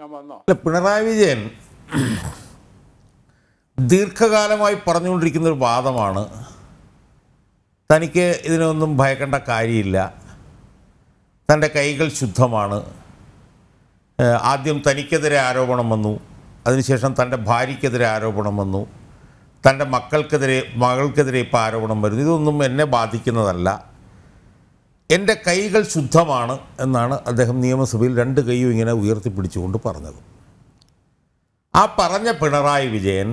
പിണറായി വിജയൻ ദീർഘകാലമായി പറഞ്ഞുകൊണ്ടിരിക്കുന്ന ഒരു വാദമാണ്. തനിക്ക് ഇതിനൊന്നും ഭയക്കേണ്ട കാര്യമില്ല. തന്റെ കൈകൾ ശുദ്ധമാണ്. ആദ്യം തനിക്കെതിരെ ആരോപണം വന്നു. അതിനുശേഷം തന്റെ ഭാര്യയ്ക്കെതിരെ ആരോപണം വന്നു. തന്റെ മക്കൾക്കെതിരെ മകൾക്കെതിരെ ഇപ്പോൾ ആരോപണം വരുന്നു. ഇതൊന്നും എന്നെ ബാധിക്കുന്നതല്ല. എന്റെ കൈകൾ ശുദ്ധമാണ് എന്നാണ് അദ്ദേഹം നിയമസഭയിൽ രണ്ട് കൈയും ഇങ്ങനെ ഉയർത്തിപ്പിടിച്ചുകൊണ്ട് പറഞ്ഞത്. ആ പറഞ്ഞ പിണറായി വിജയൻ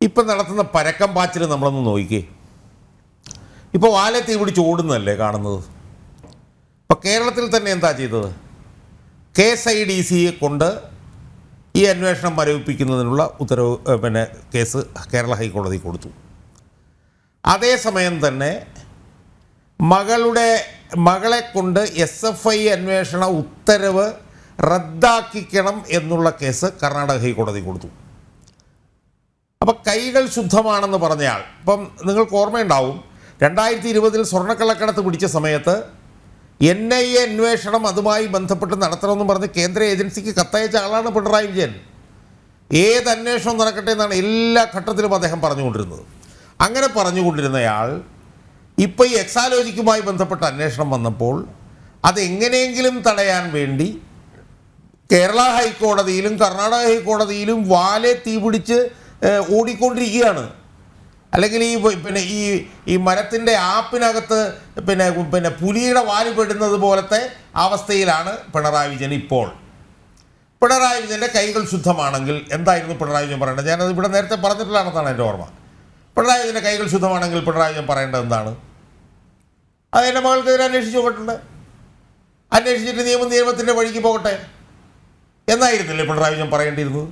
ഇപ്പം നടത്തുന്ന പരക്കം പാച്ചിൽ നമ്മളൊന്ന് നോക്കിക്കേ. ഇപ്പോൾ വാലത്തി പിടിച്ച് ഓടുന്നതല്ലേ കാണുന്നത്? ഇപ്പോൾ കേരളത്തിൽ തന്നെ എന്താ ചെയ്തത്? കെ എസ് ഐ ഡി സിയെ കൊണ്ട് ഈ അന്വേഷണം മരവിപ്പിക്കുന്നതിനുള്ള ഉത്തരവ് പിന്നെ കേസ് കേരള ഹൈക്കോടതി കൊടുത്തു. അതേസമയം തന്നെ മകളുടെ മകളെ കൊണ്ട് എസ് എഫ് ഐ അന്വേഷണ ഉത്തരവ് റദ്ദാക്കിക്കണം എന്നുള്ള കേസ് കർണാടക ഹൈക്കോടതി കൊടുത്തു. അപ്പം കൈകൾ ശുദ്ധമാണെന്ന് പറഞ്ഞയാൾ. ഇപ്പം നിങ്ങൾക്ക് ഓർമ്മയുണ്ടാവും രണ്ടായിരത്തി ഇരുപതിൽ സ്വർണക്കള്ളക്കടത്ത് പിടിച്ച സമയത്ത് എൻ ഐ എ അന്വേഷണം അതുമായി ബന്ധപ്പെട്ട് നടത്തണമെന്ന് പറഞ്ഞ് കേന്ദ്ര ഏജൻസിക്ക് കത്തയച്ച ആളാണ് പിണറായി വിജയൻ. ഏത് അന്വേഷണം നടക്കട്ടെ എന്നാണ് എല്ലാ ഘട്ടത്തിലും അദ്ദേഹം പറഞ്ഞുകൊണ്ടിരുന്നത്. അങ്ങനെ പറഞ്ഞുകൊണ്ടിരുന്നയാൾ ഇപ്പോൾ ഈ എക്സാലോജിക്കുമായി ബന്ധപ്പെട്ട അന്വേഷണം വന്നപ്പോൾ അതെങ്ങനെയെങ്കിലും തടയാൻ വേണ്ടി കേരള ഹൈക്കോടതിയിലും കർണാടക ഹൈക്കോടതിയിലും വാലെ തീപിടിച്ച് പിടിച്ച് ഓടിക്കൊണ്ടിരിക്കുകയാണ്. അല്ലെങ്കിൽ ഈ പിന്നെ ഈ ഈ മരത്തിന്റെ ആപ്പിനകത്ത് പിന്നെ പിന്നെ പുലിയുടെ വാൽ പെടുന്നത് പോലത്തെ അവസ്ഥയിലാണ് പിണറായി വിജയൻ ഇപ്പോൾ. പിണറായി വിജയന്റെ കൈകൾ ശുദ്ധമാണെങ്കിൽ എന്തായിരുന്നു പിണറായി വിജയൻ പറയേണ്ടത്? ഞാനത് ഇവിടെ നേരത്തെ പറഞ്ഞിട്ടുള്ളതാണെന്നാണ് എന്റെ ഓർമ്മ. പിണറായി വിജയന്റെ കൈകൾ ശുദ്ധമാണെങ്കിൽ പിണറായി വിജയൻ പറയേണ്ടത് എന്താണ്? അത് എന്റെ മകൾക്കെതിരെ അന്വേഷിച്ച് പോകട്ടുണ്ട്. അന്വേഷിച്ചിട്ട് നിയമ നിയമത്തിന്റെ വഴിക്ക് പോകട്ടെ. എന്നായിരുന്നില്ലേ പിണറായി വിജയൻ പറയേണ്ടിയിരുന്നത്?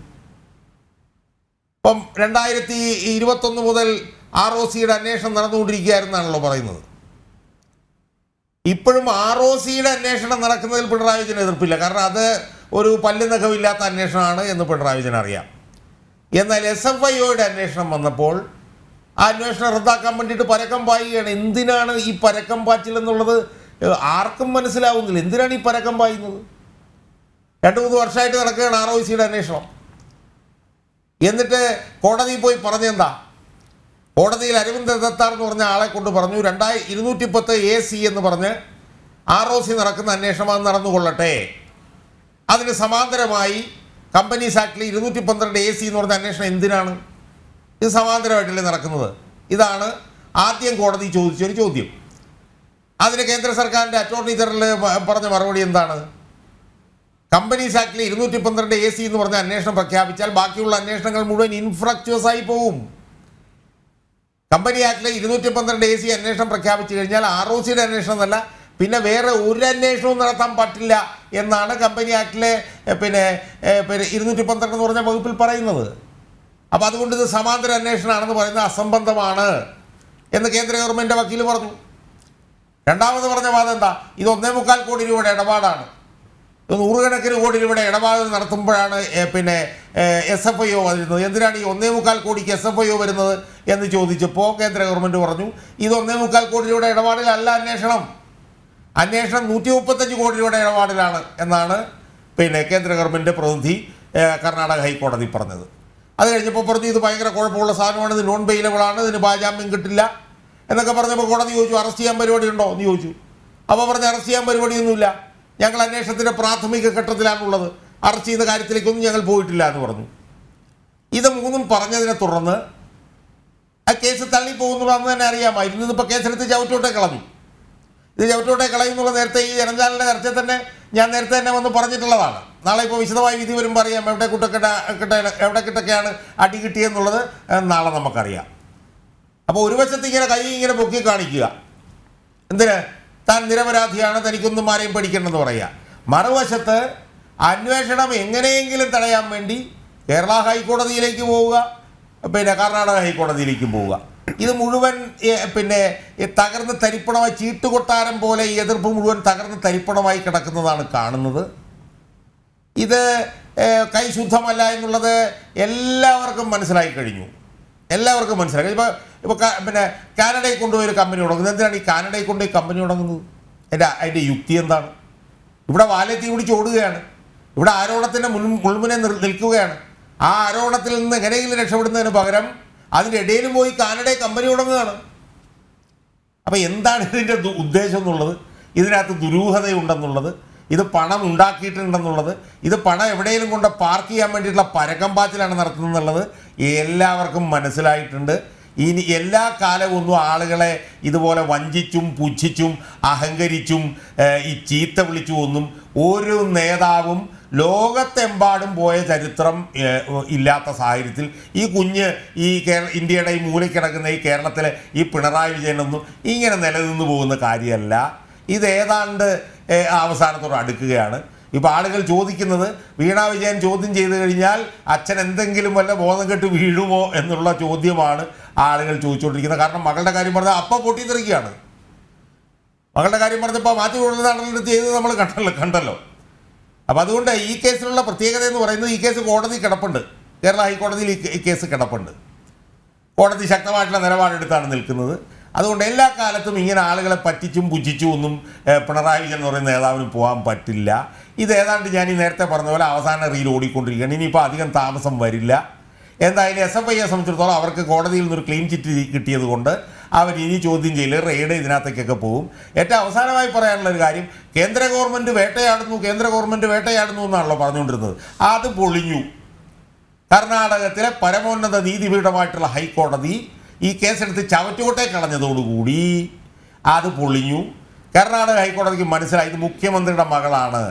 ഇപ്പം രണ്ടായിരത്തി ഇരുപത്തൊന്ന് മുതൽ ആർ ഒ സിയുടെ അന്വേഷണം നടന്നുകൊണ്ടിരിക്കുകയായിരുന്നാണല്ലോ പറയുന്നത്. ഇപ്പോഴും ആർ ഒ സിയുടെ അന്വേഷണം നടക്കുന്നതിൽ പിണറായി വിജയൻ എതിർപ്പില്ല. കാരണം അത് ഒരു പല്ല് നഖമില്ലാത്ത അന്വേഷണമാണ് എന്ന് പിണറായി വിജയൻ അറിയാം. എന്നാൽ എസ് എഫ് ഐ ഒയുടെ അന്വേഷണം വന്നപ്പോൾ ആ അന്വേഷണം റദ്ദാക്കാൻ വേണ്ടിയിട്ട് പരക്കം പായുകയാണ്. എന്തിനാണ് ഈ പരക്കം പാച്ചിൽ എന്നുള്ളത്? ആർക്കും മനസ്സിലാവുന്നില്ല. എന്തിനാണ് ഈ പരക്കം പായുന്നത്? രണ്ട് മൂന്ന് വർഷമായിട്ട് നടക്കുകയാണ് ആർ ഒ സിയുടെ അന്വേഷണം. എന്നിട്ട് കോടതിയിൽ പോയി പറഞ്ഞെന്താ? കോടതിയിൽ അരവിന്ദ് ദത്താർ എന്ന് പറഞ്ഞ ആളെ കൊണ്ട് പറഞ്ഞു രണ്ടായി ഇരുന്നൂറ്റി പത്ത് എ സി എന്ന് പറഞ്ഞ് ആർ ഒ സി നടക്കുന്ന അന്വേഷണം നടന്നുകൊള്ളട്ടെ. അതിന് സമാന്തരമായി കമ്പനീസ് ആക്ടിൽ ഇരുന്നൂറ്റി പന്ത്രണ്ട് എ സി എന്ന് പറഞ്ഞ അന്വേഷണം എന്തിനാണ്? ഇത് സമാന്തരമായിട്ടല്ലേ നടക്കുന്നത്? ഇതാണ് ആദ്യം കോടതി ചോദിച്ചൊരു ചോദ്യം. അതിന് കേന്ദ്ര സർക്കാരിന്റെ അറ്റോർണി ജനറൽ പറഞ്ഞ മറുപടി എന്താണ്? കമ്പനീസ് ആക്ടിൽ ഇരുന്നൂറ്റി പന്ത്രണ്ട് എ സി എന്ന് പറഞ്ഞ അന്വേഷണം പ്രഖ്യാപിച്ചാൽ ബാക്കിയുള്ള അന്വേഷണങ്ങൾ മുഴുവൻ ഇൻഫ്രക്ച്വസ് ആയി പോവും കമ്പനി ആക്ടിലെ ഇരുന്നൂറ്റി പന്ത്രണ്ട് എ സി അന്വേഷണം പ്രഖ്യാപിച്ചു കഴിഞ്ഞാൽ ആർ ഒ സിയുടെ അന്വേഷണം എന്നല്ല പിന്നെ വേറെ ഒരു അന്വേഷണവും നടത്താൻ പറ്റില്ല എന്നാണ് കമ്പനി ആക്ടിലെ പിന്നെ പിന്നെ ഇരുന്നൂറ്റി പന്ത്രണ്ട് എന്ന് പറഞ്ഞ വകുപ്പിൽ പറയുന്നത്. അപ്പോൾ അതുകൊണ്ട് ഇത് സമാന്തര അന്വേഷണമാണെന്ന് പറയുന്നത് അസംബന്ധമാണ് എന്ന് കേന്ദ്ര ഗവൺമെന്റ് വക്കീൽ പറഞ്ഞു. രണ്ടാമത് പറഞ്ഞ വാദം എന്താ? ഇത് ഒന്നേ മുക്കാൽ കോടി രൂപയുടെ ഇടപാടാണ്. നൂറുകണക്കിന് കോടി രൂപയുടെ ഇടപാട് നടത്തുമ്പോഴാണ് പിന്നെ എസ് എഫ് ഐ ഒ വരുന്നത് എന്തിനാണ് ഈ ഒന്നേ മുക്കാൽ കോടിക്ക് എസ് എഫ് ഐ ഒ വരുന്നത് എന്ന് ചോദിച്ചപ്പോൾ കേന്ദ്ര ഗവൺമെന്റ് പറഞ്ഞു ഇത് ഒന്നേ മുക്കാൽ കോടി രൂപയുടെ ഇടപാടിലല്ല അന്വേഷണം. അന്വേഷണം നൂറ്റി മുപ്പത്തഞ്ച് കോടി രൂപയുടെ ഇടപാടിലാണ് എന്നാണ് പിന്നെ കേന്ദ്ര ഗവൺമെന്റ് പ്രതിനിധി കർണാടക ഹൈക്കോടതി പറഞ്ഞത്. അത് കഴിഞ്ഞപ്പോൾ പറഞ്ഞു ഇത് ഭയങ്കര കുഴപ്പമുള്ള സാധനമാണ് ഇത് നോൺ ബെയിലബിളാണ് ഇതിന് ബാജാമ്യം കിട്ടില്ല. എന്നൊക്കെ പറഞ്ഞപ്പോൾ കോടതി ചോദിച്ചു അറസ്റ്റ് ചെയ്യാൻ പരിപാടി ഉണ്ടോ? എന്ന് ചോദിച്ചു. അപ്പോൾ പറഞ്ഞ് അറസ്റ്റ് ചെയ്യാൻ പരിപാടിയൊന്നുമില്ല. ഞങ്ങൾ അന്വേഷണത്തിന്റെ പ്രാഥമിക ഘട്ടത്തിലാണുള്ളത്. അറസ്റ്റ് ചെയ്യുന്ന കാര്യത്തിലേക്കൊന്നും ഞങ്ങൾ പോയിട്ടില്ല എന്ന് പറഞ്ഞു. ഇത് മൂന്നും പറഞ്ഞതിനെ തുടർന്ന് ആ കേസ് തള്ളിപ്പോകുന്നുള്ളതെന്ന് തന്നെ അറിയാമായിരുന്നു ഇന്നിപ്പോൾ കേസെടുത്ത് ചവിട്ടോട്ടെ കളഞ്ഞു. ഇത് ചവിട്ടോട്ടെ കളയുന്നുള്ള നേരത്തെ ഈ ജനജാലിന്റെ നേരത്തെ തന്നെ ഞാൻ നേരത്തെ തന്നെ വന്ന് പറഞ്ഞിട്ടുള്ളതാണ്. നാളെ ഇപ്പോൾ വിശദമായ വിധി വരുമ്പോൾ അറിയാം. എവിടെ കുട്ടക്കെട്ട കിട്ട എവിടെ കിട്ടൊക്കെയാണ് അടി കിട്ടിയെന്നുള്ളത് നാളെ നമുക്കറിയാം. അപ്പോൾ ഒരു വശത്ത് ഇങ്ങനെ കൈ ഇങ്ങനെ പൊക്കി കാണിക്കുക. എന്തിന്? താൻ നിരപരാധിയാണ് തനിക്കൊന്നും ആരെയും പഠിക്കണമെന്ന് പറയുക മറുവശത്ത് അന്വേഷണം എങ്ങനെയെങ്കിലും തടയാൻ വേണ്ടി കേരള ഹൈക്കോടതിയിലേക്ക് പോവുക പിന്നെ കർണാടക ഹൈക്കോടതിയിലേക്ക് പോവുക. ഇത് മുഴുവൻ പിന്നെ തകർന്ന് തരിപ്പണമായി ചീട്ടുകൊട്ടാരം പോലെ എതിർപ്പ് മുഴുവൻ തകർന്ന് തരിപ്പണമായി കിടക്കുന്നതാണ് കാണുന്നത്. ഇത് കൈ ശുദ്ധമല്ല എന്നുള്ളത് എല്ലാവർക്കും മനസ്സിലായി കഴിഞ്ഞു. എല്ലാവർക്കും മനസ്സിലായി ഇപ്പോൾ ഇപ്പോൾ പിന്നെ കാനഡയിൽ കൊണ്ടുപോയി ഒരു കമ്പനി തുടങ്ങുന്നത് എന്തിനാണ് ഈ കാനഡയിൽ കൊണ്ടുപോയി കമ്പനി തുടങ്ങുന്നത്? എന്റെ അതിന്റെ യുക്തി എന്താണ്? ഇവിടെ വാലത്തി പിടിച്ച് ഓടുകയാണ്. ഇവിടെ ആരോപണത്തിന്റെ മുൻ മുൾമുനെ നിൽക്കുകയാണ്. ആ ആരോപണത്തിൽ നിന്ന് എങ്ങനെയെങ്കിലും രക്ഷപ്പെടുന്നതിന് പകരം അതിന്റെ ഇടയിലും പോയി കാനഡ കമ്പനി തുടങ്ങുകയാണ്. അപ്പോൾ എന്താണ് ഇതിന്റെ ഉദ്ദേശം എന്നുള്ളത്? ഇതിനകത്ത് ദുരൂഹതയുണ്ടെന്നുള്ളത്? ഇത് പണം ഉണ്ടാക്കിയിട്ടുണ്ടെന്നുള്ളത് ഇത് പണം എവിടെയെങ്കിലും കൊണ്ട് പാർക്ക് ചെയ്യാൻ വേണ്ടിയിട്ടുള്ള പരകമ്പാച്ചിലാണ് നടത്തുന്നത് എല്ലാവർക്കും മനസ്സിലായിട്ടുണ്ട്. ഇനി എല്ലാ കാലവും ആളുകളെ ഇതുപോലെ വഞ്ചിച്ചും പുച്ഛിച്ചും അഹങ്കരിച്ചും ഈ ചീത്ത വിളിച്ചും ഒന്നും ഒരു നേതാവും ലോകത്തെമ്പാടും പോയ ചരിത്രം ഇല്ലാത്ത സാഹചര്യത്തിൽ ഈ കുഞ്ഞ് ഈ കേരള ഇന്ത്യയുടെ ഈ മൂലക്കിടക്കുന്ന ഈ കേരളത്തിലെ ഈ പിണറായി വിജയനൊന്നും ഇങ്ങനെ നിലനിന്ന് പോകുന്ന കാര്യമല്ല. ഇത് ഏതാണ്ട് അവസാനത്തോട് അടുക്കുകയാണ്. ഇപ്പോൾ ആളുകൾ ചോദിക്കുന്നത് വീണ വിജയൻ ചോദ്യം ചെയ്തു കഴിഞ്ഞാൽ അച്ഛൻ എന്തെങ്കിലും വല്ല ബോധം കെട്ട് വീഴുമോ എന്നുള്ള ചോദ്യമാണ് ആളുകൾ ചോദിച്ചുകൊണ്ടിരിക്കുന്നത്. കാരണം മകളുടെ കാര്യം പറഞ്ഞാൽ അപ്പം പൊട്ടിത്തെറിക്കുകയാണ്. മകളുടെ കാര്യം പറഞ്ഞപ്പോൾ മാറ്റി കൊടുത്തതാണെങ്കിലും ചെയ്ത് നമ്മൾ കണ്ടല്ലോ കണ്ടല്ലോ. അപ്പോൾ അതുകൊണ്ട് ഈ കേസിലുള്ള പ്രത്യേകത എന്ന് പറയുന്നത് ഈ കേസ് കോടതി കിടപ്പുണ്ട്. കേരള ഹൈക്കോടതിയിൽ ഈ കേസ് കിടപ്പുണ്ട്. കോടതി ശക്തമായിട്ടുള്ള നിലപാടെടുത്താണ് നിൽക്കുന്നത്. അതുകൊണ്ട് എല്ലാ കാലത്തും ഇങ്ങനെ ആളുകളെ പറ്റിച്ചും പുച്ഛിച്ചും ഒന്നും പിണറായി വിജയൻ എന്ന് പറയുന്ന നേതാവിന് പോകാൻ പറ്റില്ല. ഇത് ഏതാണ്ട് ഞാൻ ഈ നേരത്തെ പറഞ്ഞ പോലെ അവസാന റീൽ ഓടിക്കൊണ്ടിരിക്കുകയാണ്. ഇനിയിപ്പോൾ അധികം താമസം വരില്ല. എന്തായാലും എസ് എഫ് ഐയെ സംബന്ധിച്ചിടത്തോളം അവർക്ക് കോടതിയിൽ നിന്നൊരു ക്ലീൻ ചിറ്റ് കിട്ടിയത് കൊണ്ട് അവർ ഇനി ചോദ്യം ചെയ്യില്ല. റെയ്ഡ് ഇതിനകത്തേക്കൊക്കെ പോകും. ഏറ്റവും അവസാനമായി പറയാനുള്ള ഒരു കാര്യം കേന്ദ്ര ഗവൺമെന്റ് വേട്ടയാടുന്നു കേന്ദ്ര ഗവൺമെന്റ് വേട്ടയാടുന്നു എന്നാണല്ലോ പറഞ്ഞുകൊണ്ടിരുന്നത്. അത് പൊളിഞ്ഞു. കർണാടകത്തിലെ പരമോന്നത നീതിപീഠമായിട്ടുള്ള ഹൈക്കോടതി ഈ കേസെടുത്ത് ചവറ്റുകൊട്ടെ കളഞ്ഞതോടുകൂടി അത് പൊളിഞ്ഞു. കർണാടക ഹൈക്കോടതിക്ക് മനസ്സിലായി ഇത് മുഖ്യമന്ത്രിയുടെ മകളാണ്.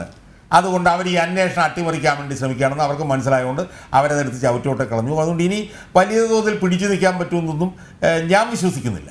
അതുകൊണ്ട് അവർ ഈ അന്വേഷണം അട്ടിമറിക്കാൻ വേണ്ടി ശ്രമിക്കുകയാണെന്ന് അവർക്ക് മനസ്സിലായതുകൊണ്ട് അവരതെടുത്ത് ചവറ്റുകൊട്ടെ കളഞ്ഞു. അതുകൊണ്ട് ഇനി വലിയ തോതിൽ പിടിച്ചു നിൽക്കാൻ പറ്റുമെന്നൊന്നും ഞാൻ വിശ്വസിക്കുന്നില്ല.